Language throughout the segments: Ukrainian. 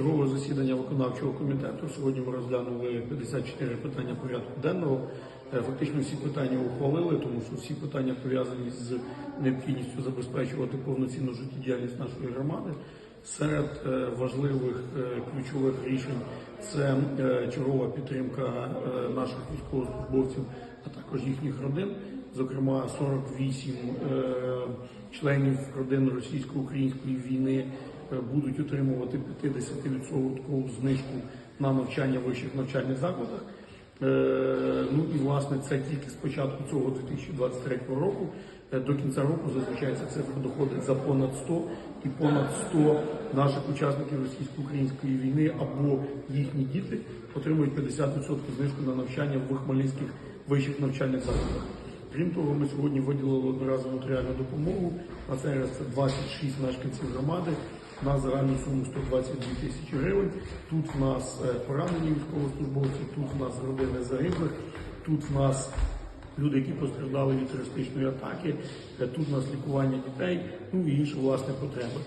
Чергове засідання виконавчого комітету. Сьогодні ми розглянули 54 питання порядку денного. Е, Фактично всі питання ухвалили, тому що всі питання пов'язані з необхідністю забезпечувати повноцінну життєдіяльність нашої громади. Серед е, важливих е, ключових рішень це чергова підтримка наших військовослужбовців, а також їхніх родин. Зокрема, 48 е, членів родин російсько-української війни будуть отримувати 50% знижку на навчання в вищих навчальних закладах. Е, Ну і власне це тільки з початку цього 2023 року. Е, До кінця року зазвичай ця цифра доходить за понад 100 і понад 100 наших учасників російсько-української війни або їхні діти отримують 50% знижку на навчання в Хмельницьких вищих навчальних закладах. Крім того, ми сьогодні виділили одноразову матеріальну допомогу. На цей раз це 26 мешканців громади на загальну суму 122 тисячі гривень. Тут в нас е, поранені військовослужбовці, тут в нас родини загиблих, тут в нас люди, які постраждали від терористичної атаки, е, тут в нас лікування дітей, ну і інші власне потреби.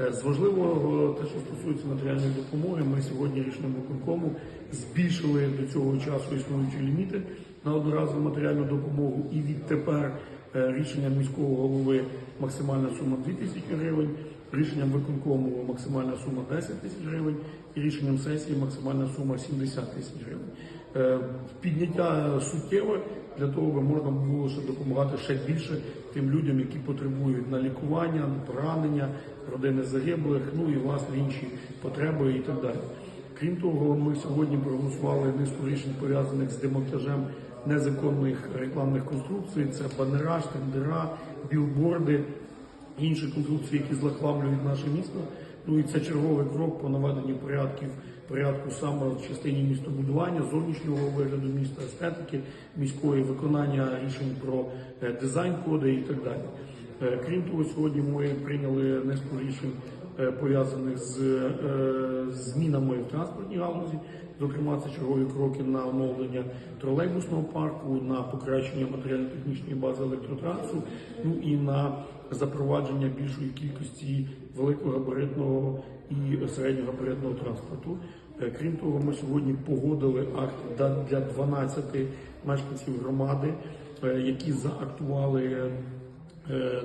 Е, З важливого те, що стосується матеріальної допомоги, ми сьогодні рішенням виконкому збільшили до цього часу існуючі ліміти на одноразову матеріальну допомогу. І відтепер рішенням міського голови максимальна сума 2 тисячі гривень, рішенням виконкому максимальна сума 10 тисяч гривень, і рішенням сесії максимальна сума 70 тисяч гривень. Е, Підняття суттєве для того, аби можна було ще допомагати ще більше тим людям, які потребують на лікування, поранення, родини загиблих, ну і власне інші потреби і так далі. Крім того, ми сьогодні проголосували низку рішень пов'язаних з демонтажем незаконних рекламних конструкцій. Це банера, штендера, білборди, інші конструкції, які злахваблюють наше місто. Ну і це черговий крок по наведенню порядків порядку саме в частині містобудування, зовнішнього вигляду міста, естетики міської, виконання рішень про е, дизайн-коди і так далі. Е, Крім того, сьогодні ми прийняли низку рішень пов'язаних з е, змінами в транспортній галузі. Зокрема, це чергові кроки на оновлення тролейбусного парку, на покращення матеріально-технічної бази електротрансу, ну і на запровадження більшої кількості великогабаритного і середньогабаритного транспорту. Е, Крім того, ми сьогодні погодили акт для 12 мешканців громади, е, які заактували е,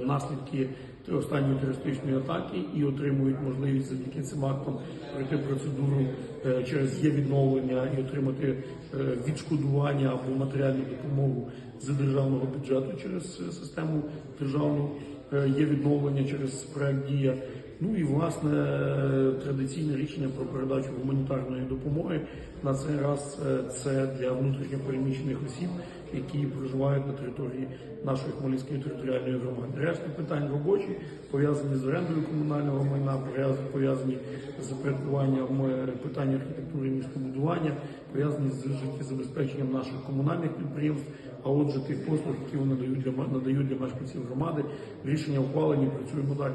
наслідки останньої терористичної атаки і отримують можливість завдяки цим актам пройти процедуру е, через є відновлення і отримати е, відшкодування або матеріальну допомогу з державного бюджету через е, систему державну. е, є відновлення через проект дія. Ну і власне е, традиційне рішення про передачу гуманітарної допомоги на цей раз е, це для внутрішньо переміщених осіб, які проживають на території нашої Хмельницької територіальної громади. Решта питань робочі пов'язані з орендою комунального майна, пов'язані з порядкуванням е, питань архітектури і містобудування, пов'язані з життєзабезпеченням наших комунальних підприємств. А отже, тих послуг, які вони надають для надають для мешканців громади, рішення ухвалені, працюємо далі.